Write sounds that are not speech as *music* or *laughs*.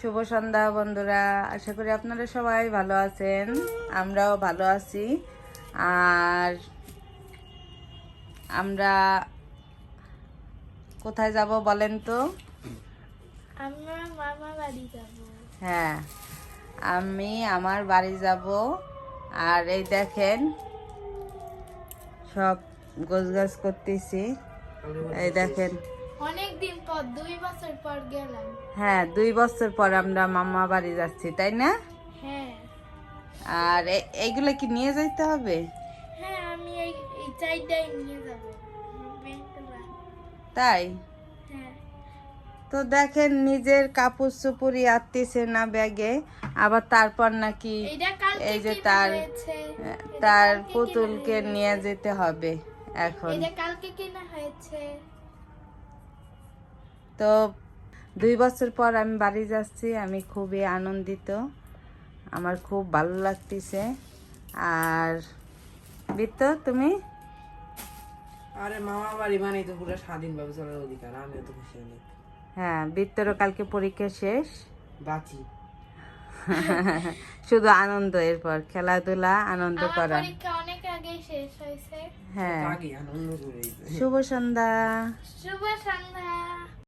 শুভ সন্ধ্যা বন্ধুরা। আশা করি আপনারা সবাই ভালো আছেন। আমরাও ভালো আছি। আর আমরা কোথায় যাব বলেন তো? আমরা মামা বাড়ি যাব। হ্যাঁ আমি আমার বাড়ি যাব। আর এই দেখেন সব গোছগাছ করতেছি। এই দেখেন অনেক দিন পর দুই বছর পর গেলাম। হ্যাঁ দুই বছর পর আমরা মামা বাড়ি যাচ্ছি তাই না? হ্যাঁ। আর এ- এইগুলো কি নিয়ে যাইতে হবে? হ্যাঁ আমি এই এই চাইটাই নিয়ে যাব। তাই? হ্যাঁ। তো দেখেন নিজের কাপড় চোপড়ই আটতেছে না ব্যাগে আবার তারপর নাকি এই যে তার তার পুতুলকে নিয়ে যেতে হবে এখন। কালকে কেনা হয়েছে। তো দুই বছর পর আমি বাড়ি যাচ্ছি আমি খুবই আনন্দিত। আমার খুব ভালো লাগতেছে। আর বিত্ত তুমি? আরে মামা বাড়ি মানে তো পুরো স্বাধীনভাবে চলার অধিকার আমিও তো খুশি অনেক হ্যাঁ বিত্তরও কালকে পরীক্ষা শেষ। বাঁচি। *laughs* শুধু আনন্দ এরপর খেলাধুলা আনন্দ করা। অনেক আগে শেষ হয়েছে। হ্যাঁ। আগে আনন্দ করে শুভ সন্ধ্যা। শুভ সন্ধ্যা।